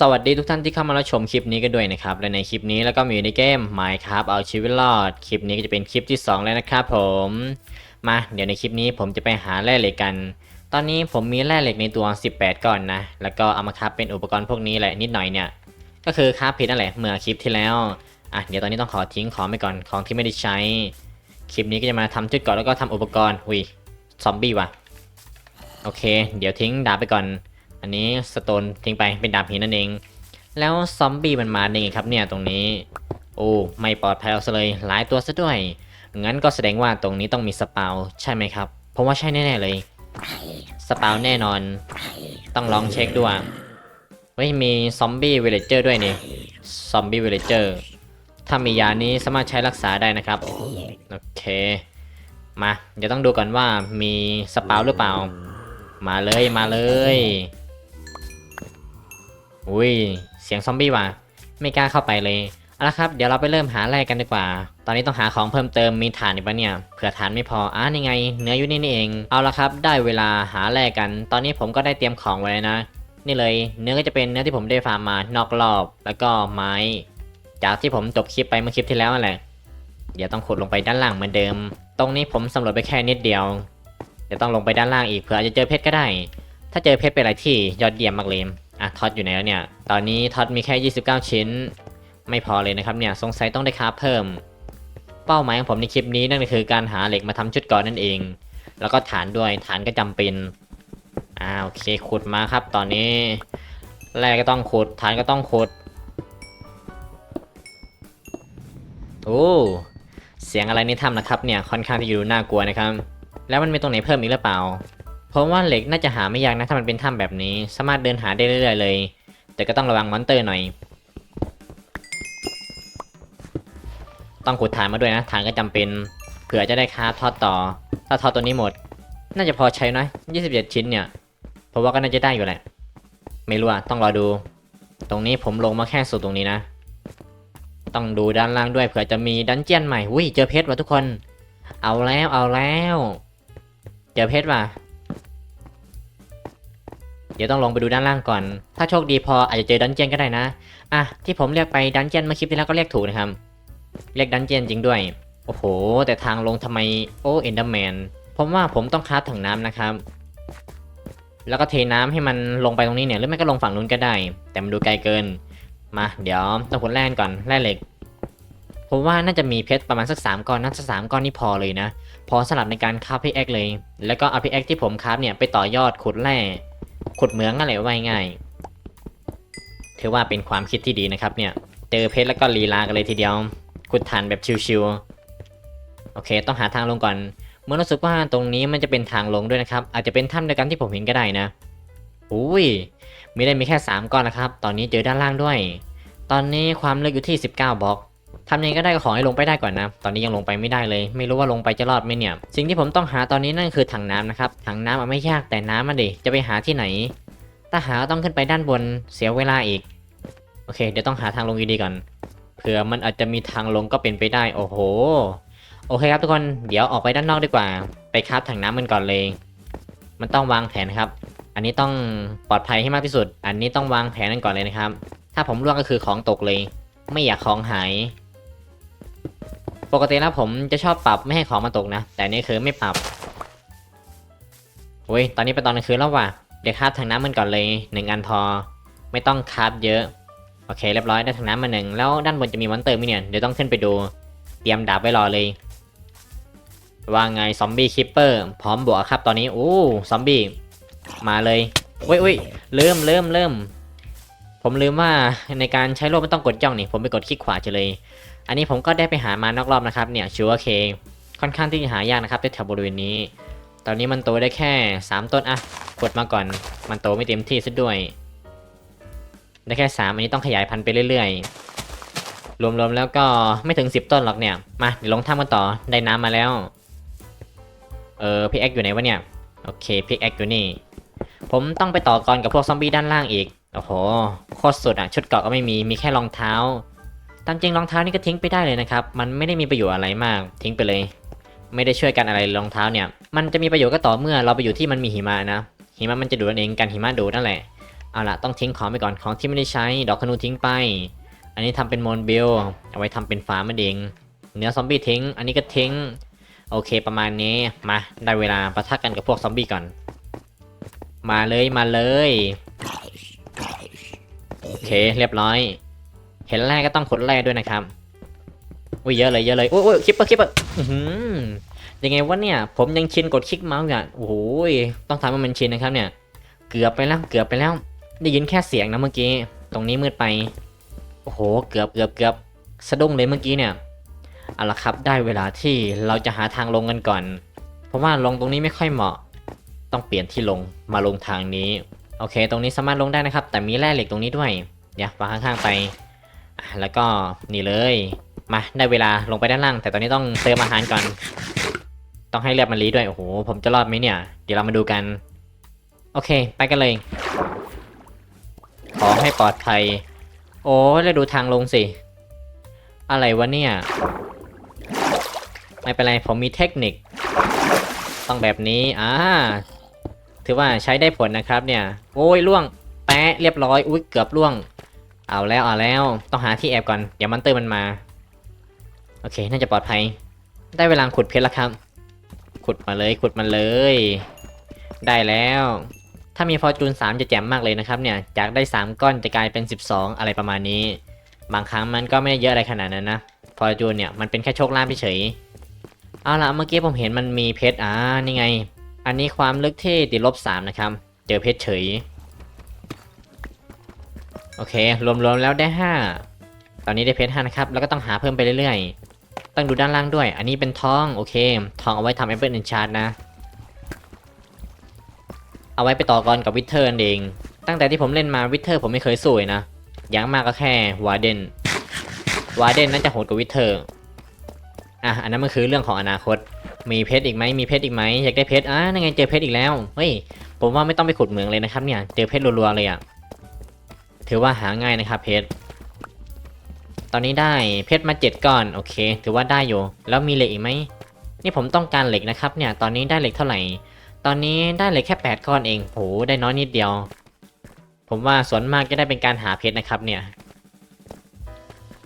สวัสดีทุกท่านที่เข้ามารับชมคลิปนี้กันด้วยนะครับ และในคลิปนี้แล้วก็มีอยู่ในเกม Minecraft เอาชีวิตรอด คลิปนี้ก็จะเป็นคลิปที่ 2 แล้วนะครับผม มาเดี๋ยวในคลิปนี้ผมจะไปหาแร่เหล็กกัน ตอนนี้ผมมีแร่เหล็กในตัว 18 ก้อนนะ แล้วก็เอามาคราฟเป็นอุปกรณ์พวกนี้แหละนิดหน่อยเนี่ย ก็คือคราฟผิดนั่นแหละเมื่อคลิปที่แล้ว อะเดี๋ยวตอนนี้ต้องขอทิ้งของไปก่อนของที่ไม่ได้ใช้ คลิปนี้ก็จะมาทำจุดก่อนแล้วก็ทำอุปกรณ์หุยซอมบี้ว่ะ โอเค เดี๋ยวทิ้งดาบไปก่อน อันนี้สโตนทิ้งไปเป็นดาบหินนั่นเอง แล้วซอมบี้มันมาได้ไงครับเนี่ยตรงนี้ โอ้ไม่ปลอดภัยเอาซะเลยหลายตัวซะด้วย งั้นก็แสดงว่าตรงนี้ต้องมีสปาวใช่ไหมครับผมว่าใช่แน่ๆเลย สปาวแน่นอน ต้องลองเช็คด้วยเฮ้ยมีซอมบี้วิลเลจเจอร์ด้วยนี่ซอมบี้วิลเลจเจอร์ถ้ามียานี้สามารถใช้รักษาได้นะครับ โอเค มาเดี๋ยวต้องดูก่อนว่ามีสปาวหรือเปล่า มาเลยมาเลย อุ้ย เสียงซอมบี้ว่ะ ไม่กล้าเข้าไปเลย เอาละครับ เดี๋ยวเราไปเริ่มหาแร่กันดีกว่า ตอนนี้ต้องหาของเพิ่มเติม มีถ่านอีกปะเนี่ย เผื่อถ่านไม่พอ อ่านี่ไง เนื้ออยู่นี่นี่เอง เอาละครับ ได้เวลาหาแร่กัน ตอนนี้ผมก็ได้เตรียมของไว้แล้วนะ นี่เลย เนื้อก็จะเป็นเนื้อที่ผมได้ฟาร์มมานอกรอบ แล้วก็ไม้ จากที่ผมจบคลิปไปเมื่อคลิปที่แล้วนั่นแหละ เดี๋ยวต้องขุดลงไปด้านล่างเหมือนเดิม ตรงนี้ผมสำรวจไปแค่นิดเดียว เดี๋ยวต้องลงไปด้านล่างอีกเผื่ออาจจะเจอเพชรก็ได้ ถ้าเจอเพชรเป็นอะไรที่ยอดเยี่ยมมากเลย อะท็อตอยู่ไหนแล้วเนี่ย ตอนนี้ท็อตมีแค่ 29 ชิ้น ไม่พอเลยนะครับเนี่ย สงสัยต้องได้คราเพิ่ม เป้าหมายของผมในคลิปนี้นั่นก็คือการหาเหล็กมาทำชุดก่อนนั่นเอง แล้วก็ฐานด้วยฐานก็จำเป็น อ่าโอเคขุดมาครับ ตอนนี้แร่ก็ต้องขุดฐานก็ต้องขุด โอ้เสียงอะไรในถ้ำนะครับเนี่ยค่อนข้างที่จะดูน่ากลัวนะครับ แล้วมันมีตรงไหนเพิ่มอีกหรือเปล่า เพราะว่าเหล็กน่าจะหาไม่ยากนะถ้ามันเป็นถ้ำแบบนี้ สามารถเดินหาได้เรื่อยๆเลย แต่ก็ต้องระวังมอนเตอร์หน่อย ต้องขุดฐานมาด้วยนะฐานก็จำเป็นเผื่อจะได้ค้าทอดต่อ ถ้าทอดตัวนี้หมด น่าจะพอใช้นะ27 ชิ้นเนี่ยเพราะว่าก็น่าจะได้อยู่แหละ ไม่รู้อะต้องรอดู ตรงนี้ผมลงมาแค่สุดตรงนี้นะ ต้องดูด้านล่างด้วยเผื่อจะมีดันเจียนใหม่อุ้ยเจอเพชรว่ะทุกคน เอาแล้วเอาแล้ว เจอเพชรว่ะ เดี๋ยวต้องลงไปดูด้านล่างก่อน ถ้าโชคดีพออาจจะเจอดันเจียนก็ได้นะ อะที่ผมเรียกไปดันเจียนเมื่อคลิปที่แล้วก็เรียกถูกนะครับ เรียกดันเจียนจริงด้วย โอ้โห แต่ทางลงทำไมโอ้เอนเดอร์แมน ผมว่าผมต้องคราฟถังน้ำนะครับ แล้วก็เทน้ำให้มันลงไปตรงนี้เนี่ย หรือไม่ก็ลงฝั่งนู้นก็ได้ แต่มันดูไกลเกิน มา เดี๋ยวต้องขุดแร่ก่อน แร่เหล็ก ผมว่าน่าจะมีเพชรประมาณสักสามก้อนน่าจะสามก้อนนี่พอเลยนะ พอสลับในการคราฟพิกแอคเลย แล้วก็เอาพิกแอคที่ผมคราฟเนี่ยไปต่อยอดขุดแร่ ขุดเหมืองอะไรไว้ง่ายถือว่าเป็นความคิดที่ดีนะครับเนี่ย เจอเพชรแล้วก็ลีลากันเลยทีเดียว ขุดฐานแบบชิวๆโอเค ต้องหาทางลงก่อน เมื่อรู้สึกว่าตรงนี้มันจะเป็นทางลงด้วยนะครับ อาจจะเป็นถ้ำเดียวกันที่ผมเห็นก็ได้นะอุ้ยไม่ได้มีแค่ 3 ก้อนนะครับ ตอนนี้เจอด้านล่างด้วย ตอนนี้ความลึกอยู่ที่ 19บล็อก ทำยังไงก็ได้ก็ขอให้ลงไปได้ก่อนนะ ตอนนี้ยังลงไปไม่ได้เลย ไม่รู้ว่าลงไปจะรอดไหมเนี่ย สิ่งที่ผมต้องหาตอนนี้นั่นคือถังน้ำนะครับ ถังน้ำมันไม่ยากแต่น้ำมันดิ จะไปหาที่ไหน ถ้าหาต้องขึ้นไปด้านบนเสียเวลาอีก โอเค เดี๋ยวต้องหาทางลงดีๆก่อน เผื่อมันอาจจะมีทางลงก็เป็นไปได้ โอ้โห โอเคครับทุกคน เดี๋ยวออกไปด้านนอกดีกว่า ไปคราฟถังน้ำมันก่อนเลย มันต้องวางแผนครับ อันนี้ต้องปลอดภัยให้มากที่สุด อันนี้ต้องวางแผนกันก่อนเลยนะครับ ถ้าผมร่วงก็คือของตกเลย ไม่อยากของหาย ปกติแล้วผมจะชอบปรับไม่ให้ของมันตกนะ แต่นี่คือไม่ปรับโอ้ยตอนนี้เป็นตอนกลางคืนแล้วว่ะ เดี๋ยวคาฟถังน้ำมันก่อนเลยหนึ่งอันพอ ไม่ต้องคาฟเยอะ โอเคเรียบร้อยได้ถังน้ำมาหนึ่งแล้วด้านบนจะมีมอนเตอร์ไหมเนี่ยเดี๋ยวต้องขึ้นไปดู เตรียมดาบไว้รอเลย ว่าไงซอมบี้คิปเปอร์พร้อมบวกครับตอนนี้โอ้ซอมบี้มาเลยเว้ยเว้ยเริ่มเริ่มเริ่มผมลืมว่าในการใช้โล่ไม่ต้องกดจ้องนี่ผมไปกดคลิกขวาเฉยเลย อันนี้ผมก็ได้ไปหามานอกรอบนะครับเนี่ยชัวร์เคค่อนข้างที่จะหายากนะครับแถวบริเวณนี้ ตอนนี้มันโตได้แค่ 3 ต้นอะกดมาก่อน มันโตไม่เต็มที่ซะด้วย ได้แค่ 3 อันนี้ต้องขยายพันธุ์ไปเรื่อยๆ รวมๆแล้วก็ไม่ถึง 10 ต้นหรอกเนี่ย มาเดี๋ยวลงถ้ำกันต่อได้น้ำมาแล้ว เออพิกแอคอยู่ไหนวะเนี่ย โอเคพิกแอคอยู่นี่ ผมต้องไปต่อกรกับพวกซอมบี้ด้านล่างอีก โอ้โหโคตรสุดอะชุดเกราะก็ไม่มี มีแค่รองเท้า ตามจริงรองเท้านี่ก็ทิ้งไปได้เลยนะครับ มันไม่ได้มีประโยชน์อะไรมาก ทิ้งไปเลย ไม่ได้ช่วยกันอะไรรองเท้าเนี่ย มันจะมีประโยชน์ก็ต่อเมื่อเราไปอยู่ที่มันมีหิมะนะ หิมะมันจะดูดันเองกันหิมะดูดนั่นแหละ เอาละต้องทิ้งของไปก่อน ของที่ไม่ได้ใช้ ดอกขนูทิ้งไป อันนี้ทำเป็นโมนเบล เอาไว้ทำเป็นฟาร์มมันเอง เนื้อซอมบี้ทิ้ง อันนี้ก็ทิ้ง โอเคประมาณนี้ มาได้เวลาปะทะกันกับพวกซอมบี้ก่อน มาเลยมาเลย โอเคเรียบร้อย เห็นแร่ก็ต้องขนแร่ด้วยนะครับอุ้ยเยอะเลยเยอะเลยโอ้ยโอ้ยคลิปเปอร์คลิปเปอร์อือยังไงวะเนี่ยผมยังชินกดคลิกเมาส์อะโอ้โหยต้องทำให้มันชินนะครับเนี่ย เกือบไปแล้วเกือบไปแล้ว ได้ยินแค่เสียงนะเมื่อกี้ ตรงนี้มืดไป โอ้โห เกือบเกือบเกือบสะดุ้งเลยเมื่อกี้เนี่ยเอาละครับได้เวลาที่เราจะหาทางลงกันก่อน เพราะว่าลงตรงนี้ไม่ค่อยเหมาะ ต้องเปลี่ยนที่ลงมาลงทางนี้ โอเค ตรงนี้สามารถลงได้นะครับ แต่มีแร่เหล็กตรงนี้ด้วยเดี๋ยววางข้างๆไป แล้วก็นี่เลย มาได้เวลาลงไปด้านล่าง แต่ตอนนี้ต้องเติมอาหารก่อน ต้องให้เลือดมันรีด้วย โอ้โห ผมจะรอดไหมเนี่ย เดี๋ยวเรามาดูกัน โอเค ไปกันเลย ขอให้ปลอดภัย โอ้แล้วดูทางลงสิ อะไรวะเนี่ย ไม่เป็นไร ผมมีเทคนิค ต้องแบบนี้ อ่า ถือว่าใช้ได้ผลนะครับเนี่ย โอ้ยล่วง แปะเรียบร้อย อุ้ยเกือบล่วง เอาแล้วเอาแล้วต้องหาที่แอบก่อนเดี๋ยวมันเตอร์มันมา โอเค น่าจะปลอดภัย ได้เวลาขุดเพชรแล้วครับ ขุดมาเลยขุดมาเลย ได้แล้ว ถ้ามีฟอร์จูน3จะแจ่มมากเลยนะครับเนี่ยจากได้ 3 ก้อนจะกลายเป็น 12 อะไรประมาณนี้ บางครั้งมันก็ไม่ได้เยอะอะไรขนาดนั้นนะฟอร์จูนเนี่ยมันเป็นแค่โชคลาภเฉยเอาละเมื่อกี้ผมเห็นมันมีเพชรอ่านี่ไง อันนี้ความลึกที่ติดลบ3นะครับเจอเพชรเฉย โอเค รวมๆแล้วได้ 5 ตอนนี้ได้เพชร5นะครับ แล้วก็ต้องหาเพิ่มไปเรื่อยๆ ต้องดูด้านล่างด้วย อันนี้เป็นทอง โอเค ทองเอาไว้ทำแอปเปิลเอนชาร์นะ เอาไว้ไปต่อกรกับวิเทอร์นเอง ตั้งแต่ที่ผมเล่นมาวิเทอร์ผมไม่เคยสวยนะ อย่างมากก็แค่วาเดน วาเดนน่าจะโหดกว่าวิเทอร์ อะ อันนั้นมันคือเรื่องของอนาคต มีเพชรอีกไหมมีเพชรอีกไหมอยากได้เพชร อะนั่นไงเจอเพชรอีกแล้ว เฮ้ย ผมว่าไม่ต้องไปขุดเหมืองเลยนะครับเนี่ย เจอเพชรรัวๆเลยอะ่ะ ถือว่าหาง่ายนะครับเพชร ตอนนี้ได้เพชรมาเจ็ดก้อนโอเค ถือว่าได้อยู่ แล้วมีเหล็กอีกไหม นี่ผมต้องการเหล็กนะครับเนี่ย ตอนนี้ได้เหล็กเท่าไหร่ ตอนนี้ได้เหล็กแค่8ก้อนเอง โห ได้น้อยนิดเดียว ผมว่าส่วนมากจะได้เป็นการหาเพชรนะครับเนี่ย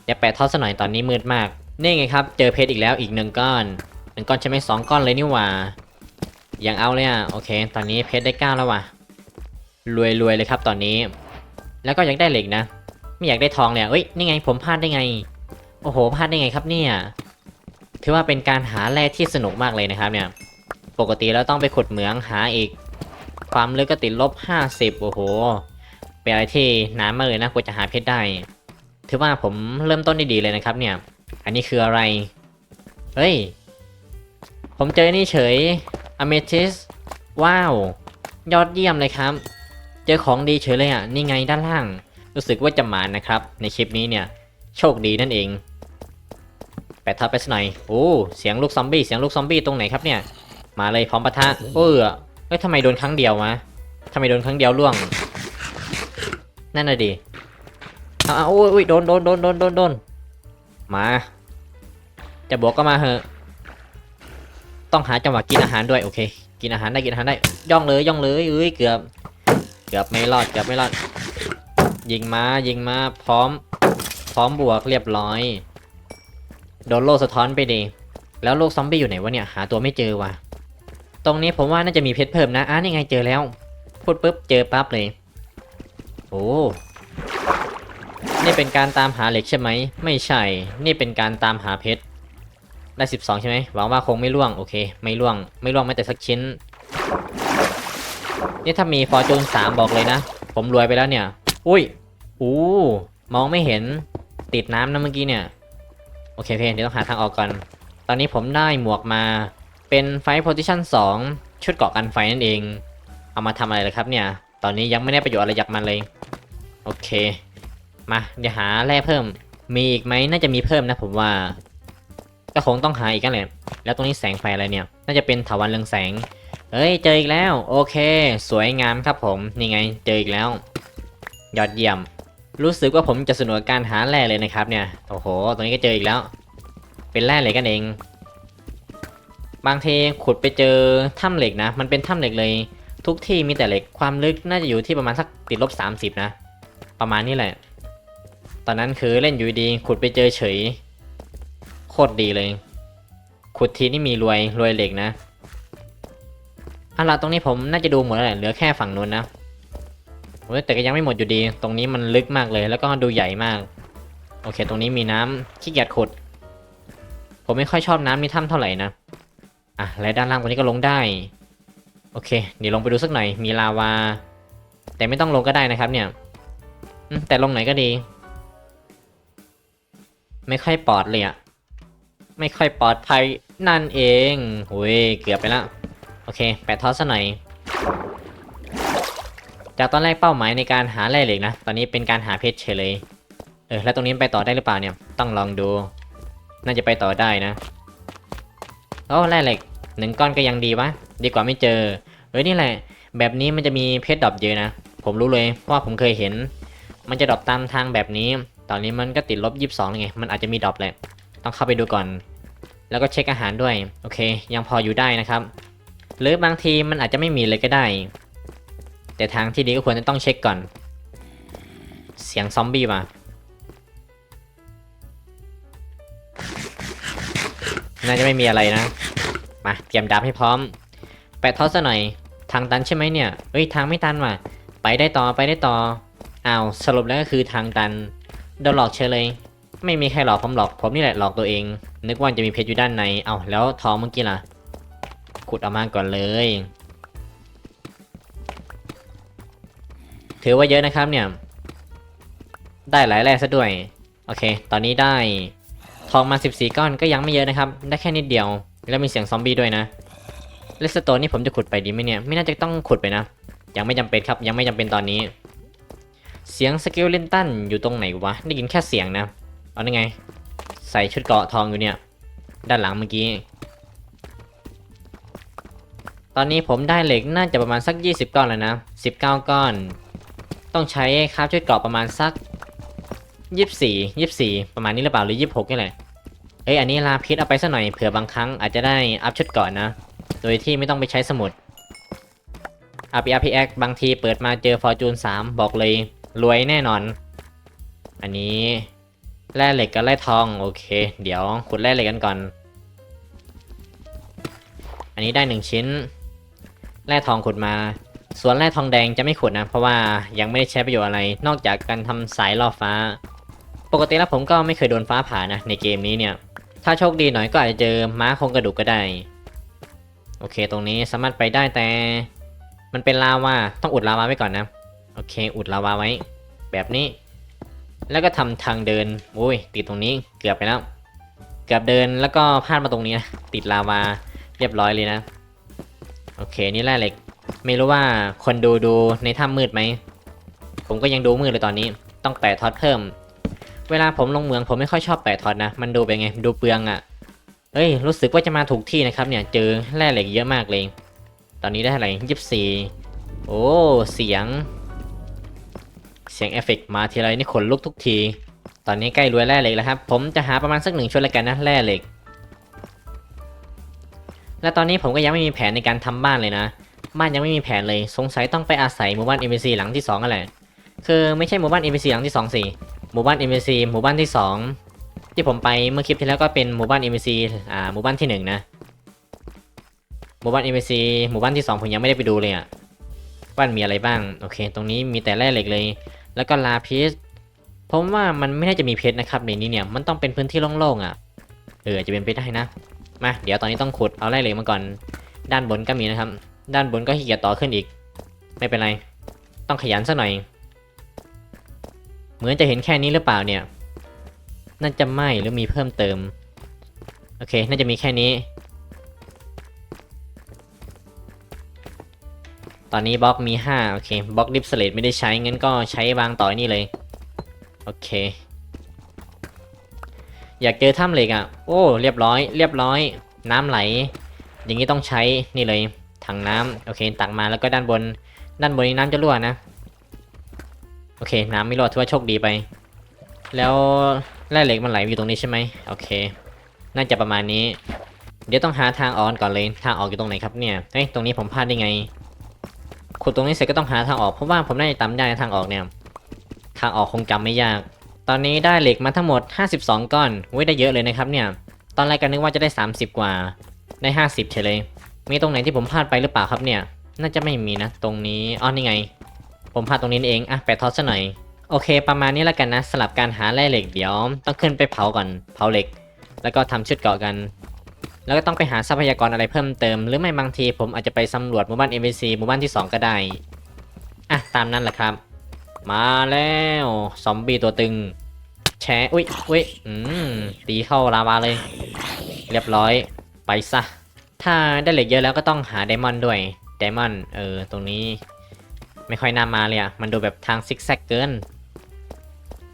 เดี๋ยวแปะท่อซะหน่อยตอนนี้มืดมาก นี่ไงครับ เจอเพชรอีกแล้วอีกหนึ่งก้อนหนึ่งก้อนใช่ไหมสองก้อนเลยนี่หว่า อย่างเอาเลยอะ โอเค ตอนนี้เพชรได้เก้าแล้วว่ะ รวยรวยเลยครับตอนนี้ แล้วก็ยากได้เหล็กนะ ไม่อยากได้ทองเลยอะเอ้ยนี่ไงผมพลาดได้ไง โอ้โหพลาดได้ไงครับเนี่ย ถือว่าเป็นการหาแร่ที่สนุกมากเลยนะครับเนี่ย ปกติแล้วต้องไปขุดเหมืองหาอีก ความลึกก็ติดลบ 50 โอ้โห เป็นอะไรที่นานมากเลยนะกว่าจะหาเพชรได้ ถือว่าผมเริ่มต้นได้ดีเลยนะครับเนี่ย อันนี้คืออะไร เฮ้ย ผมเจอนี่เฉยอเมทิส ว้าว ยอดเยี่ยมเลยครับ จอของดีเฉยเลยอะ นี่ไงด้านล่าง รู้สึกว่าจะหมานนะครับ ในคลิปนี้เนี่ย โชคดีนั่นเอง แปะทับไปสักหน่อย โอ้ เสียงลูกซอมบี้ เสียงลูกซอมบี้ตรงไหนครับเนี่ย มาเลยพร้อมปะทะเออเฮ้ยทำไมโดนครั้งเดียววะทำไมโดนครั้งเดียวล่วง นั่นน่ะดิเอาเอาโอ้ยโอ้ยโดนโดนโดนโดนโดนโดนมา จะบวกก็มาเหอะ ต้องหาจังหวะกินอาหารด้วย โอเค กินอาหารได้กินอาหารได้ ย่องเลยย่องเลยเอ้ยเกือบ เกือบไม่รอดเกือบไม่รอด ยิงมายิงมาพร้อม พร้อมบวกเรียบร้อย โดนโลสะท้อนไปดีแล้วโลกซอมบี้อยู่ไหนวะเนี่ยหาตัวไม่เจอว่ะ ตรงนี้ผมว่าน่าจะมีเพชรเพิ่มนะอะนี่ไงเจอแล้วพูดปุ๊บเจอปั๊บเลยโอ้นี่เป็นการตามหาเหล็กใช่ไหม ไม่ใช่ นี่เป็นการตามหาเพชร ได้ 12 ใช่ไหมหวังว่าคงไม่ล่วง โอเค ไม่ล่วง ไม่ล่วงแม้แต่สักชิ้น นี่ถ้ามีฟอร์จูน3บอกเลยนะ ผมรวยไปแล้วเนี่ย อุ้ยอู้มองไม่เห็นติดน้ำนะเมื่อกี้เนี่ย โอเคโอเคเดี๋ยวต้องหาทางออกก่อน ตอนนี้ผมได้หมวกมาเป็นไฟโพซิชัน2ชุดเกาะกันไฟนั่นเอง เอามาทำอะไรเลยครับเนี่ย ตอนนี้ยังไม่ได้ประโยชน์อะไรจากมันเลย โอเค มา เดี๋ยวหาแร่เพิ่ม มีอีกไหมน่าจะมีเพิ่มนะผมว่า ก็คงต้องหาอีกกันแหละ แล้วตรงนี้แสงไฟอะไรเนี่ย น่าจะเป็นถาวันเรืองแสง เฮ้ยเจออีกแล้ว โอเค สวยงามครับผมนี่ไงเจออีกแล้ว ยอดเยี่ยม รู้สึกว่าผมจะสนุกการหาแร่เลยนะครับเนี่ยโอ้โหตรงนี้ก็เจออีกแล้ว เป็นแร่เหล็กกันเอง บางทีขุดไปเจอถ้ำเหล็กนะ มันเป็นถ้ำเหล็กเลย ทุกที่มีแต่เหล็กความลึกน่าจะอยู่ที่ประมาณสักติดลบ 30 นะ ประมาณนี้แหละ ตอนนั้นคือเล่นอยู่ดีขุดไปเจอเฉยโคตรดีเลย ขุดทีนี่มีรวยรวยเหล็กนะ อาล่ะตรงนี้ผมน่าจะดูหมดแล้วแหละเหลือแค่ฝั่งนู้นนะโอ้ยแต่ก็ยังไม่หมดอยู่ดี ตรงนี้มันลึกมากเลย แล้วก็ดูใหญ่มาก โอเค ตรงนี้มีน้ำขี้เกียจขุด ผมไม่ค่อยชอบน้ำในถ้ำเท่าไหร่นะ อะ และด้านล่างตรงนี้ก็ลงได้ โอเค เดี๋ยวลงไปดูสักหน่อย มีลาวา แต่ไม่ต้องลงก็ได้นะครับเนี่ย แต่ลงไหนก็ดี ไม่ค่อยปลอดเลยอะไม่ค่อยปลอดภัยนั่นเองโอ้ย เกือบไปแล้ว อเคแปะทอสซะหน่อย จากตอนแรกเป้าหมายในการหาแร่เหล็กนะ ตอนนี้เป็นการหาเพชรเฉยเลยเออแล้วตรงนี้ไปต่อได้หรือเปล่าเนี่ย ต้องลองดู น่าจะไปต่อได้นะโอ้แร่เหล็กหนึ่งก้อนก็ยังดีวะ ดีกว่าไม่เจอ เอ้ยนี่แหละ แบบนี้มันจะมีเพชรดรอปเยอะนะ ผมรู้เลยเพราะว่าผมเคยเห็น มันจะดรอปตามทางแบบนี้ ตอนนี้มันก็ติดลบยี่สิบสองไง มันอาจจะมีดรอปแหละ ต้องเข้าไปดูก่อน แล้วก็เช็คอาหารด้วย โอเค ยังพออยู่ได้นะครับ หรือบางทีมันอาจจะไม่มีเลยก็ได้ แต่ทางที่ดีก็ควรจะต้องเช็คก่อน เสียงซอมบี้มาน่าจะไม่มีอะไรนะ มาเตรียมดับให้พร้อม แปะทอสซะหน่อย ทางตันใช่ไหมเนี่ย เอ้ยทางไม่ตันว่ะ ไปได้ต่อไปได้ต่ออ้าวสรุปแล้วก็คือทางตันโดนหลอกเฉยเลย ไม่มีใครหลอกผมหรอกผมนี่แหละหลอกตัวเอง นึกว่าจะมีเพชรอยู่ด้านใน เอาแล้วทองเมื่อกี้ล่ะ ขุดออกมาก่อนเลย ถือว่าเยอะนะครับเนี่ย ได้หลายแร่ซะด้วย โอเค ตอนนี้ได้ทองมา 14 ก้อนก็ยังไม่เยอะนะครับ ได้แค่นิดเดียว แล้วมีเสียงซอมบี้ด้วยนะเลสโตนนี่ผมจะขุดไปดีไหมเนี่ย ไม่น่าจะต้องขุดไปนะ ยังไม่จำเป็นครับ ยังไม่จำเป็นตอนนี้ เสียงสกิลเลนตันอยู่ตรงไหนวะ ได้ยินแค่เสียงนะ เอาได้ไง ใส่ชุดเกราะทองอยู่เนี่ย ด้านหลังเมื่อกี้ ตอนนี้ผมได้เหล็กน่าจะประมาณสัก 20 ก้อนแล้วนะ 19 ก้อน ต้องใช้คราฟชุดเกราะประมาณสัก 24 24 ประมาณนี้หรือเปล่าหรือ 26นี่แหละ เอ้ยอันนี้ลาพิษเอาไปสักหน่อยเผื่อบางครั้งอาจจะได้อัพชุดกราะนะ โดยที่ไม่ต้องไปใช้สมุด RPRPX บางทีเปิดมาเจอ Fortune 3บอกเลยรวยแน่นอน อันนี้แร่เหล็กกับแร่ทองโอเค เดี๋ยวขุดแร่เหล็กกันก่อน อันนี้ได้หนึ่งชิ้น แร่ทองขุดมา ส่วนแร่ทองแดงจะไม่ขุดนะ เพราะว่ายังไม่ได้ใช้ประโยชน์อะไร นอกจากการทำสายล่อฟ้า ปกติแล้วผมก็ไม่เคยโดนฟ้าผ่านะในเกมนี้เนี่ย ถ้าโชคดีหน่อยก็อาจจะเจอม้าโครงกระดูกก็ได้ โอเค ตรงนี้สามารถไปได้แต่ มันเป็นลาวาต้องอุดลาวาไว้ก่อนนะ โอเค อุดลาวาไว้ แบบนี้ แล้วก็ทำทางเดินอุ้ยติดตรงนี้เกือบไปแล้ว เกือบเดินแล้วก็พลาดมาตรงนี้นะติดลาวาเรียบร้อยเลยนะ โอเคนี่แร่เหล็ก ไม่รู้ว่าคนดูดูในถ้ำมืดไหม ผมก็ยังดูมืดเลยตอนนี้ ต้องแปะท็อตเพิ่ม เวลาผมลงเมืองผมไม่ค่อยชอบแปะท็อตนะ มันดูเป็นไง ดูเปลืองอะ่ะเอ้ย รู้สึกว่าจะมาถูกที่นะครับ เนี่ยเจอแร่เหล็กเยอะมากเลย ตอนนี้ได้เท่าไหร่ยี่สิบสี่โอ้ เสียง เสียงเอฟเฟกต์มาทีไรนี่ขนลุกทุกที ตอนนี้ใกล้รวยแร่เหล็กแล้วครับ ผมจะหาประมาณสักหนึ่งชุดละกันนะแร่เหล็ก และตอนนี้ผมก็ยังไม่มีแผนในการทำบ้านเลยนะ บ้านยังไม่มีแผนเลย สงสัยต้องไปอาศัยหมู่บ้าน NPC หลังที่2อะไรคือไม่ใช่หมู่บ้าน NPC หลังที่2สิ หมู่บ้าน NPC หมู่บ้านที่ 2 ที่ผมไปเมื่อคลิปที่แล้วก็เป็นหมู่บ้าน NPC อ่า หมู่บ้านที่ 1 นะ หมู่บ้าน NPC หมู่บ้านที่ 2 ผมยังไม่ได้ไปดูเลยอะว่านมีอะไรบ้าง โอเค ตรงนี้มีแต่แร่เหล็กเลย แล้วก็ลาพิสผมว่ามันไม่น่าจะมีเพชรนะครับในนี้เนี่ย มันต้องเป็นพื้นที่โล่งๆอะ เออจะเป็นไปได้นะ มาเดี๋ยวตอนนี้ต้องขุดเอาแร่เหล็กมาก่อน ด้านบนก็มีนะครับ ด้านบนก็ขี้เกียจต่อขึ้นอีก ไม่เป็นไร ต้องขยันสักหน่อย เหมือนจะเห็นแค่นี้หรือเปล่าเนี่ย น่าจะไม่หรือมีเพิ่มเติม โอเค น่าจะมีแค่นี้ ตอนนี้บล็อกมี 5 โอเคบล็อกดิฟสเลตไม่ได้ใช้งั้นก็ใช้วางต่อนี่เลย โอเค อยากเจอถ้ำเหล็กอะ โอ้ เรียบร้อย เรียบร้อย น้ำไหล อย่างนี้ต้องใช้นี่เลย ถังน้ำโอเค ตักมาแล้วก็ด้านบน ด้านบนนี้น้ำจะรั่วนะ โอเค น้ำไม่รั่วถือว่าโชคดีไป แล้วแร่เหล็กมันไหลอยู่ตรงนี้ใช่ไหมโอเค น่าจะประมาณนี้ เดี๋ยวต้องหาทางออกก่อนเลย ทางออกอยู่ตรงไหนครับเนี่ย เฮ้ย ตรงนี้ผมพลาดได้ไง ขุดตรงนี้เสร็จก็ต้องหาทางออก เพราะว่าผมน่าจะจำได้ทางออกเนี่ย ทางออกคงจำไม่ยาก ตอนนี้ได้เหล็กมาทั้งหมด 52 ก้อนไว้ยได้เยอะเลยนะครับเนี่ย ตอนแรกก็นึกว่าจะได้ 30 กว่า ได้ 50เฉยเลย มีตรงไหนที่ผมพลาดไปหรือเปล่าครับเนี่ย น่าจะไม่มีนะ ตรงนี้อ๋อนี่ไง ผมพลาดตรงนี้เอง อะแปะทอดซะหน่อย โอเค ประมาณนี้แล้วกันนะสลับการหาแร่เหล็กเดี๋ยว ต้องขึ้นไปเผาก่อน เผาเหล็ก แล้วก็ทำชุดเกราะกัน แล้วก็ต้องไปหาทรัพยากรอะไรเพิ่มเติม หรือไม่บางทีผมอาจจะไปสำรวจหมู่บ้าน NPC หมู่บ้านที่ 2 ก็ได้ อะตามนั้นแหละครับ มาแล้วซอมบี้ตัวตึง แชอุ้ยอุ้ยอืมตีเข้าลาวาเลย เรียบร้อย ไปซะ ถ้าได้เหล็กเยอะแล้วก็ต้องหาไดมอนด์ด้วยไดมอนด์เออ ตรงนี้ ไม่ค่อยน่ามาเลยอะมันดูแบบทางซิกแซกเกิน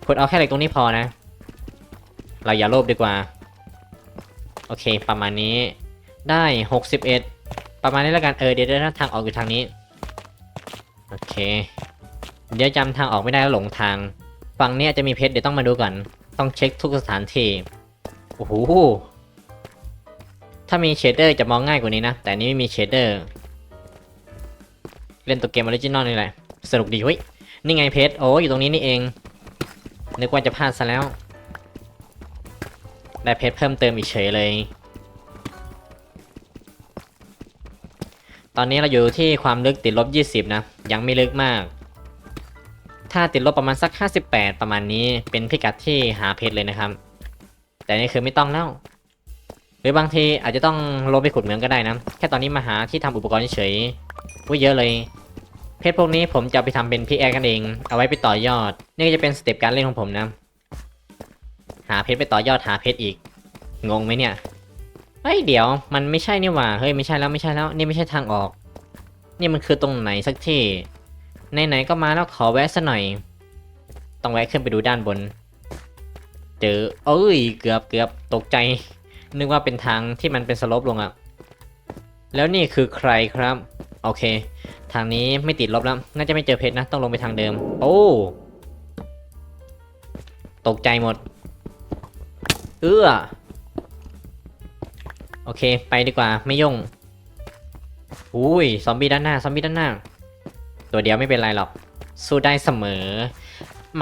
ขุดเอาแค่เหล็กตรงนี้พอนะ เราอย่าโลภดีกว่า โอเค ประมาณนี้ ได้ 61 ประมาณนี้แล้วกัน เออ เดี๋ยวเดี๋ยวนทางออกอยู่ทางนี้ โอเค เดี๋ยวจำทางออกไม่ได้แล้วหลงทาง ฝั่งเนี้ยจะมีเพชรเดี๋ยวต้องมาดูก่อน ต้องเช็คทุกสถานที่ โอ้โห ถ้ามีเชดเดอร์จะมองง่ายกว่านี้นะ แต่นนี้ไม่มีเชดเดอร์ เล่นตัวเกมออริจินอลนี่แหละ สนุกดีเฮ้ย นี่ไงเพชร โอ้อยู่ตรงนี้นี่เอง นึกว่าจะพลาดซะแล้ว ได้เพชรเพิ่มเติมอีกเฉยเลย ตอนนี้เราอยู่ที่ความลึกติดลบ 20 นะ ยังไม่ลึกมาก ถ้าติดลบประมาณสัก 58 ประมาณนี้เป็นพิกัดที่หาเพชรเลยนะครับ แต่นี่คือไม่ต้องแล้ว หรือบางทีอาจจะต้องลงไปขุดเหมืองก็ได้นะ แค่ตอนนี้มาหาที่ทำอุปกรณ์เฉยๆว่าเยอะเลย เพชรพวกนี้ผมจะไปทำเป็นพีแอกันเอง เอาไว้ไปต่อยอด นี่ก็จะเป็นสเต็ปการเล่นของผมนะ หาเพชรไปต่อยอดหาเพชรอีก งงไหมเนี่ย เฮ้ยเดี๋ยวมันไม่ใช่นี่หว่า เฮ้ยไม่ใช่แล้วไม่ใช่แล้ว นี่ไม่ใช่ทางออก นี่มันคือตรงไหนสักที่ ไหนๆก็มาแล้วขอแวะซะหน่อย ต้องแวะขึ้นไปดูด้านบน เจอเอ้ยเกือบเกือบตกใจ นึกว่าเป็นทางที่มันเป็นสลปลงอะแล้วนี่คือใครครับ โอเค ทางนี้ไม่ติดลบแล้ว น่าจะไม่เจอเพชรนะ ต้องลงไปทางเดิม โอ้ ตกใจหมด เอื้อ โอเค ไปดีกว่า ไม่ยุ่งอุ้ย ซอมบี้ด้านหน้า ซอมบี้ด้านหน้า ตัวเดียวไม่เป็นไรหรอก สู้ได้เสมอ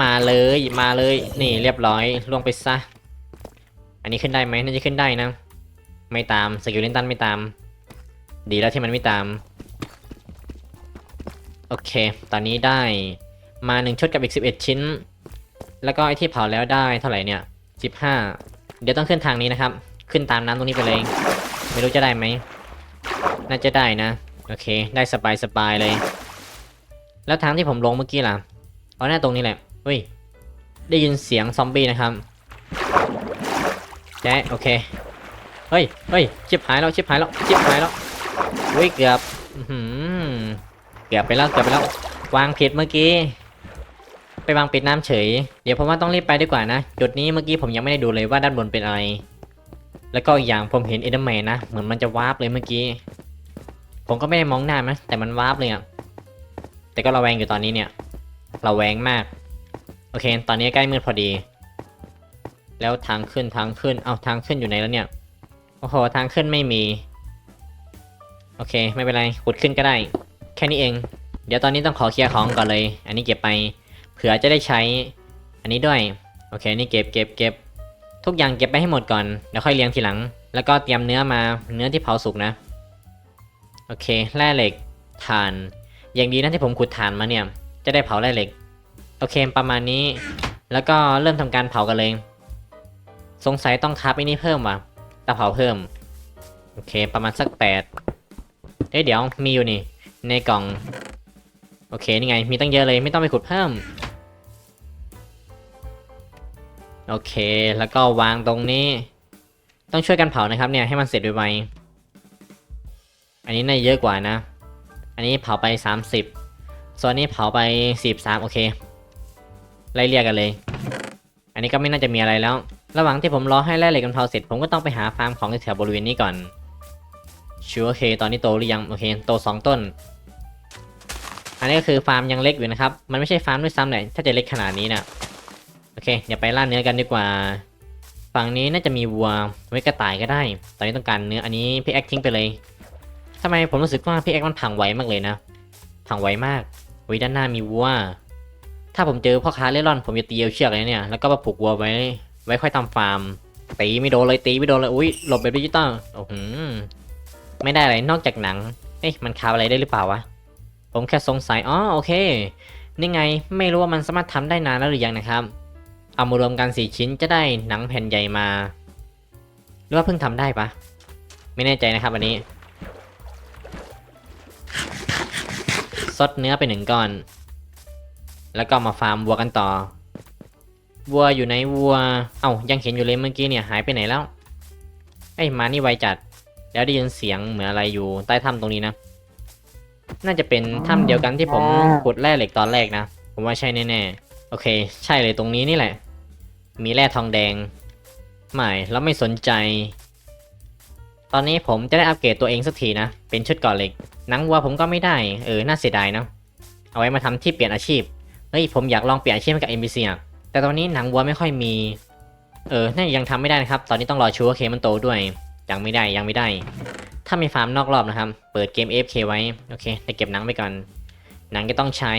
มาเลยมาเลยนี่เรียบร้อยล่วงไปซะ อันนี้ขึ้นได้ไหมน่าจะขึ้นได้นะ ไม่ตามสกิลเลนตันไม่ตาม ดีแล้วที่มันไม่ตาม โอเค ตอนนี้ได้มา1ชุดกับอีก 11 ชิ้น แล้วก็ไอที่เผาแล้วได้เท่าไหร่เนี่ย 15 เดี๋ยวต้องขึ้นทางนี้นะครับ ขึ้นตามน้ำตรงนี้ไปเลย ไม่รู้จะได้ไหม น่าจะได้นะ โอเค ได้สบายสบายเลย แล้วทางที่ผมลงเมื่อกี้ล่ะเอาหน้าตรงนี้แหละเฮ้ยได้ยินเสียงซอมบี้นะครับแจ๊โอเคเฮ้ยเฮ้ยชิบหายแล้วชิบหายแล้วชิบหายแล้วเฮ้ยเกือบหือเกือบไปแล้วเกือบไปแล้ววางผิดเมื่อกี้ ไปวางปิดน้ำเฉย เดี๋ยวผมว่าต้องรีบไปดีกว่านะ จุดนี้เมื่อกี้ผมยังไม่ได้ดูเลยว่าด้านบนเป็นอะไร แล้วก็อีกอย่างผมเห็นเอเดอร์แมนนะ เหมือนมันจะวาร์ปเลยเมื่อกี้ ผมก็ไม่ได้มองหน้านะแต่มันวาร์ปเลยอะ แต่ก็ระแวงอยู่ตอนนี้เนี่ยระแวงมาก โอเค ตอนนี้ใกล้มืดพอดี แล้วทางขึ้นทางขึ้น เอาทางขึ้นอยู่ไหนแล้วเนี่ย โอ้โห ทางขึ้นไม่มี โอเค ไม่เป็นไร ขุดขึ้นก็ได้ แค่นี้เอง เดี๋ยวตอนนี้ต้องขอเคลียร์ของก่อนเลย อันนี้เก็บไป เผื่อจะได้ใช้ อันนี้ด้วย โอเค นี่เก็บเก็บเก็บ ทุกอย่างเก็บไปให้หมดก่อนเดี๋ยวค่อยเลี้ยงทีหลัง แล้วก็เตรียมเนื้อมา เนื้อที่เผาสุกนะ โอเค แร่เหล็ก ถ่าน อย่างดีนะที่ผมขุดถ่านมาเนี่ย จะได้เผาแร่เหล็ก โอเคประมาณนี้ แล้วก็เริ่มทำการเผากันเลย สงสัยต้องคาฟไอ้นี่เพิ่มว่ะตะเผาเพิ่ม โอเค ประมาณสักแปดเอ้ยเดี๋ยวมีอยู่นี่ ในกล่อง โอเคนี่ไง มีตั้งเยอะเลยไม่ต้องไปขุดเพิ่ม โอเค แล้วก็วางตรงนี้ ต้องช่วยกันเผานะครับเนี่ยให้มันเสร็จไวๆอันนี้น่าเยอะกว่านะ อันนี้เผาไป 30ส่วนนี้เผาไป 43 โอเค ไล่เรียกกันเลย อันนี้ก็ไม่น่าจะมีอะไรแล้ว ระหว่างที่ผมรอให้แร่เหล็กกันเผาเสร็จ ผมก็ต้องไปหาฟาร์มของแถวบริเวณนี้ก่อนชัวโอเค ตอนนี้โตหรือยัง โอเค โตสองต้น อันนี้ก็คือฟาร์มยังเล็กอยู่นะครับ มันไม่ใช่ฟาร์มด้วยซ้ำเลยถ้าจะเล็กขนาดนี้นะโอเคเดี๋ยวไปล่าเนื้อกันดีกว่า ฝั่งนี้น่าจะมีวัวไว้กระต่ายก็ได้ ตอนนี้ต้องการเนื้อ อันนี้พี่แอคทิ้งไปเลย ทำไมผมรู้สึกว่าพี่แอคมันพังไวมากเลยนะถังไวมากวิด้านหน้ามีวัว ถ้าผมเจอพ่อค้าเล่ร่อน ผมจะตีเอาเชือกเลยเนี่ย แล้วก็มาผูกวัวไว้ ไว้ค่อยทำฟาร์ม ตีไม่โดนเลยตีไม่โดนเลย อุ้ยหลบแบบดิจิตอลโอ้โหไม่ได้อะไรนอกจากหนัง เอ๊ะมันคาบอะไรได้หรือเปล่าวะ ผมแค่สงสัย อ๋อโอเค นี่ไง ไม่รู้ว่ามันสามารถทำได้นานแล้วหรือยังนะครับ เอามารวมกันสี่ชิ้นจะได้หนังแผ่นใหญ่มา หรือว่าเพิ่งทำได้ปะ ไม่แน่ใจนะครับอันนี้ ซดเนื้อไปหนึ่งก้อน แล้วก็มาฟาร์มวัวกันต่อ วัวอยู่ไหนวัว เอ้ายังเห็นอยู่เลยเมื่อกี้เนี่ยหายไปไหนแล้วเอ้ยมานี่ไวจัด แล้วได้ยินเสียงเหมือนอะไรอยู่ใต้ถ้ำตรงนี้นะ น่าจะเป็นถ้ำเดียวกันที่ผมขุดแร่เหล็กตอนแรกนะ ผมว่าใช่แน่ๆ โอเค ใช่เลยตรงนี้นี่แหละ มีแร่ทองแดง ไม่ แล้วไม่สนใจ ตอนนี้ผมจะได้อัปเกรดตัวเองสักทีนะ เป็นชุดเก่อเหล็กหนังวัวผมก็ไม่ได้ เออ น่าเสียดายเนาะ เอาไว้มาทำที่เปลี่ยนอาชีพ เฮ้ย ผมอยากลองเปลี่ยนอาชีพให้กับ NPC อะ แต่ตอนนี้หนังวัวไม่ค่อยมี เออน่าจะยังทำไม่ได้นะครับ ตอนนี้ต้องรอชูว่าเคมันโตด้วย ยังไม่ได้ ยังไม่ได้ ถ้ามีฟาร์มนอกรอบนะครับ เปิดเกม AFK ไว้ โอเคแต่เก็บหนังไปก่อน หนังจะต้องใช้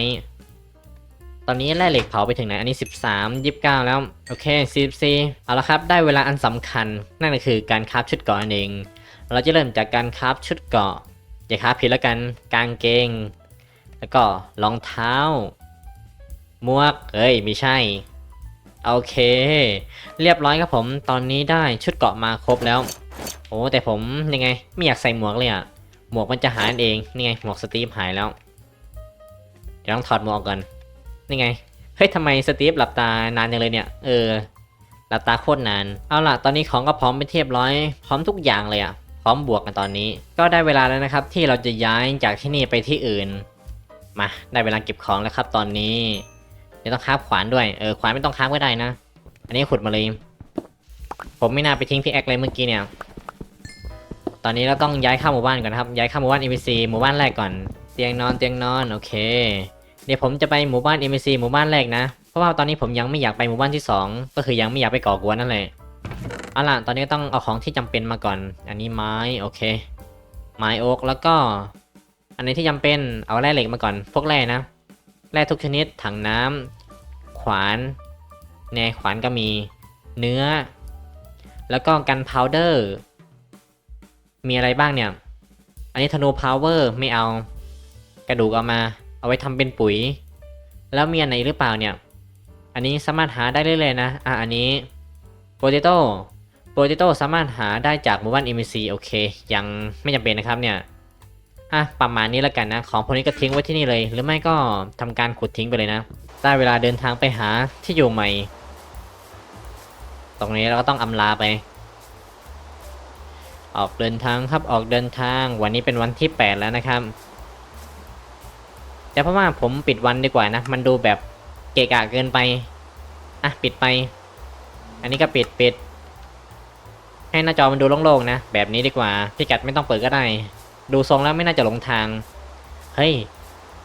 ตอนนี้แร่เหล็กเผาไปถึงไหน อันนี้ 13 29 แล้ว โอเค44เอาละครับ ได้เวลาอันสำคัญ นั่นก็คือการคราฟชุดกราะนั่นเอง เราจะเริ่มจากการคราฟชุดเกาะอย่าคราฟผิดแล้วกันกางเกง แล้วก็รองเท้าหมวกเอ้ยไม่ใช่ โอเค เรียบร้อยครับผมตอนนี้ได้ชุดเกาะมาครบแล้ว โอ้แต่ผมยังไง ไม่อยากใส่หมวกเลยอะหมวกมันจะหายเองนี่ไงหมวกสตีฟหายแล้ว เดี๋ยวต้องถอดหมวกก่อนนี่ไงเฮ้ยทำไมสตีฟหลับตานานจังเลยเนี่ยเออหลับตาโคตรนาน เอาล่ะ ตอนนี้ของก็พร้อมไปนที่เรียบร้อย พร้อมทุกอย่างเลยอะ ร้อมบวกกันตอนนี้ ก็ได้เวลาแล้วนะครับ ที่เราจะย้ายจากที่นี่ไปที่อื่น มาได้เวลาเก็บของแล้วครับตอนนี้เดี๋ยวต้องคาขวานด้วยเออขวานไม่ต้องคาก็ได้นะ อันนี้ขุดมาเลย ผมไม่น่าไปทิ้งพี่แอคเลยเมื่อกี้เนี่ย ตอนนี้เราต้องย้ายเข้าหมู่บ้านก่อนนะครับ ย้ายเข้าหมู่บ้าน NPC หมู่บ้านแรกก่อน เตียงนอนเตียงนอนโอเค เดี๋ยวผมจะไปหมู่บ้าน NPC หมู่บ้านแรกนะ เพราะว่าตอนนี้ผมยังไม่อยากไปหมู่บ้านที่ 2 ก็คือยังไม่อยากไปก่อกวนนั่นแหละ เอาล่ะตอนนี้ต้องเอาของที่จำเป็นมาก่อน อันนี้ไม้โอเค ไม้โอ๊กแล้วก็ อันนี้ที่จำเป็นเอาแร่เหล็กมาก่อน พวกแร่นะแร่ทุกชนิดถังน้ำขวานแนขวานก็มีเนื้อ แล้วก็กันพาวเดอร์ มีอะไรบ้างเนี่ย อันนี้ธนูพาวเวอร์ไม่เอา กระดูกเอามา เอาไว้ทำเป็นปุ๋ย แล้วมีอันไหนหรือเปล่าเนี่ย อันนี้สามารถหาได้เรื่อยๆนะ อะอันนี้โปเตโต้ โปเตโต้สามารถหาได้จากหมู่บ้าน MVC โอเค ยังไม่จำเป็นนะครับเนี่ยอะประมาณนี้แล้วกันนะ ของพวกนี้ก็ทิ้งไว้ที่นี่เลย หรือไม่ก็ทำการขุดทิ้งไปเลยนะ ได้เวลาเดินทางไปหาที่อยู่ใหม่ ตรงนี้เราก็ต้องอำลาไป ออกเดินทางครับออกเดินทาง วันนี้เป็นวันที่ 8 แล้วนะครับแต่เพราะว่าผมปิดวันดีกว่านะ มันดูแบบเกะกะเกินไป อะปิดไป อันนี้ก็ปิดปิด ให้หน้าจอมันดูโล่งๆนะ แบบนี้ดีกว่าพิกัดไม่ต้องเปิดก็ได้ ดูทรงแล้วไม่น่าจะหลงทาง เฮ้ย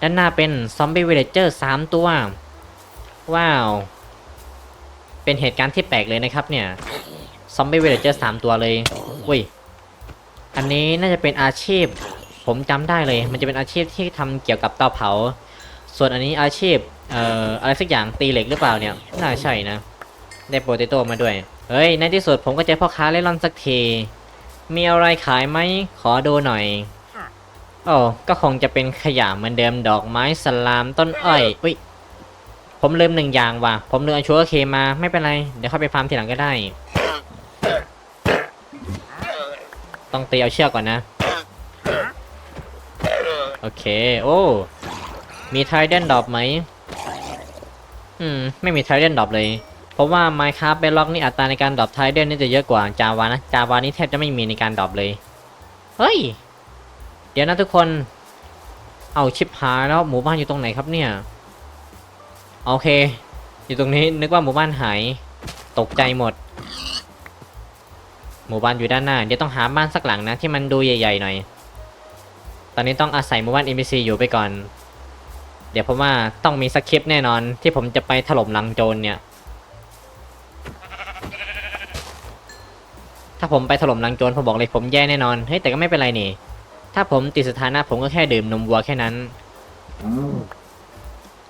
ด้านหน้าเป็นซอมบี้เวลเจอร์สามตัว ว้าว เป็นเหตุการณ์ที่แปลกเลยนะครับเนี่ย ซอมบี้เวลเจอร์สามตัวเลยอุ้ย อันนี้น่าจะเป็นอาชีพ ผมจำได้เลย มันจะเป็นอาชีพที่ทำเกี่ยวกับเตาเผา ส่วนอันนี้อาชีพ เอ่อ อะไรสักอย่างตีเหล็กหรือเปล่าเนี่ย น่าใช่นะ ได้โปเตโต้มาด้วย เฮ้ย ในที่สุดผมก็เจอพ่อค้าเล่ร่อนสักที มีอะไรขายไหม ขอดูหน่อย โอ้ก็คงจะเป็นขยะเหมือนเดิมดอกไม้สลามต้นอ้อยอุ้ย ผมลืมหนึ่งอย่างว่ะ ผมลืมเอาชัวร์เคมาไม่เป็นไร เดี๋ยวค่อยไปฟาร์มทีหลังก็ได้ ต้องตีเอาเชือกก่อนนะ โอเค โอ้ มีไทเดนดรอปไหม อืม ไม่มีไทเดนดรอปเลย เพราะว่า Minecraft Bedrock นี่อัตราในการดรอปไทเดนนี่จะเยอะกว่า Java นะ Java นี่แทบจะไม่มีในการดรอปเลย เฮ้ย เดี๋ยวนะทุกคน เอาชิปหาแล้วหมู่บ้านอยู่ตรงไหนครับเนี่ย โอเค อยู่ตรงนี้นึกว่าหมู่บ้านหายตกใจหมด หมู่บ้านอยู่ด้านหน้า เดี๋ยวต้องหาบ้านสักหลังนะที่มันดูใหญ่ๆหน่อย ตอนนี้ต้องอาศัยหมู่บ้าน NPC อยู่ไปก่อน เดี๋ยวผมว่าต้องมีสคริปต์แน่นอนที่ผมจะไปถล่มลังโจรเนี่ย ถ้าผมไปถล่มลังโจรผมบอกเลยผมแย่แน่นอน เฮ้ยแต่ก็ไม่เป็นไรนี่ ถ้าผมติดสถานะผมก็แค่ดื่มนมวัวแค่นั้น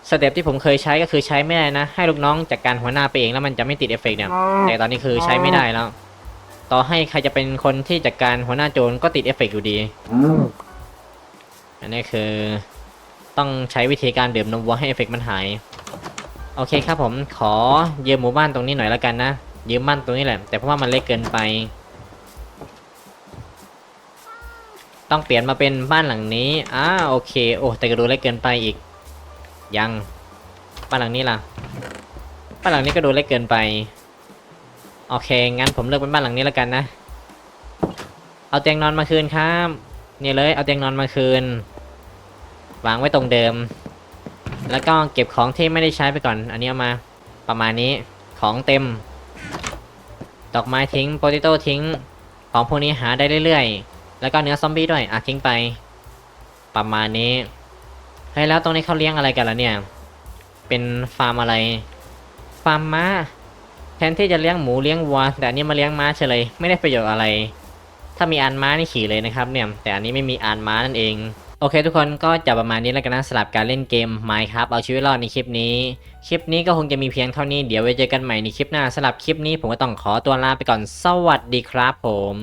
สเต็ปที่ผมเคยใช้ก็คือใช้ไม่ได้นะ ให้ลูกน้องจัดการหัวหน้าไปเองแล้วมันจะไม่ติดเอฟเฟกต์เนี่ย แต่ตอนนี้คือใช้ไม่ได้แล้ว ต่อให้ใครจะเป็นคนที่จัดการหัวหน้าโจรก็ติดเอฟเฟกต์อยู่ดี อันนี้คือ ต้องใช้วิธีการดื่มนมวัวให้เอฟเฟกต์มันหาย โอเคครับผมขอยืมหมู่บ้านตรงนี้หน่อยแล้วกันนะยืมบ้านตรงนี้แหละ แต่เพราะว่ามันเล็กเกินไป ต้องเปลี่ยนมาเป็นบ้านหลังนี้อ่าโอเค โอ้แต่ก็ดูเล็กเกินไปอีก ยัง บ้านหลังนี้ล่ะ บ้านหลังนี้ก็ดูเล็กเกินไป โอเค งั้นผมเลือกเป็นบ้านหลังนี้แล้วกันนะ เอาเตียงนอนมาคืนครับ เนี่ยเลย เอาเตียงนอนมาคืน วางไว้ตรงเดิม แล้วก็เก็บของที่ไม่ได้ใช้ไปก่อน อันนี้เอามาประมาณนี้ ของเต็ม ดอกไม้ทิ้ง โปเตโต้ทิ้ง ของพวกนี้หาได้เรื่อยๆ แล้วก็เนื้อซอมบี้ด้วยอะทิ้งไป ประมาณนี้เฮ้ยแล้วตรงนี้เขาเลี้ยงอะไรกันล่ะเนี่ย เป็นฟาร์มอะไร ฟาร์มม้า แทนที่จะเลี้ยงหมูเลี้ยงวัว แต่อันนี้มาเลี้ยงม้าเฉยไม่ได้ประโยชน์อะไร ถ้ามีอานม้านี่ขี่เลยนะครับเนี่ย แต่อันนี้ไม่มีอานม้านั่นเอง โอเคทุกคนก็จะประมาณนี้แล้วกันนะสำหรับการเล่นเกม Minecraft เอาชีวิตรอดในคลิปนี้ คลิปนี้ก็คงจะมีเพียงเท่านี้ เดี๋ยวไว้เจอกันใหม่ในคลิปหน้าสำหรับคลิปนี้ผมก็ต้องขอตัวลาไปก่อน สวัสดีครับผม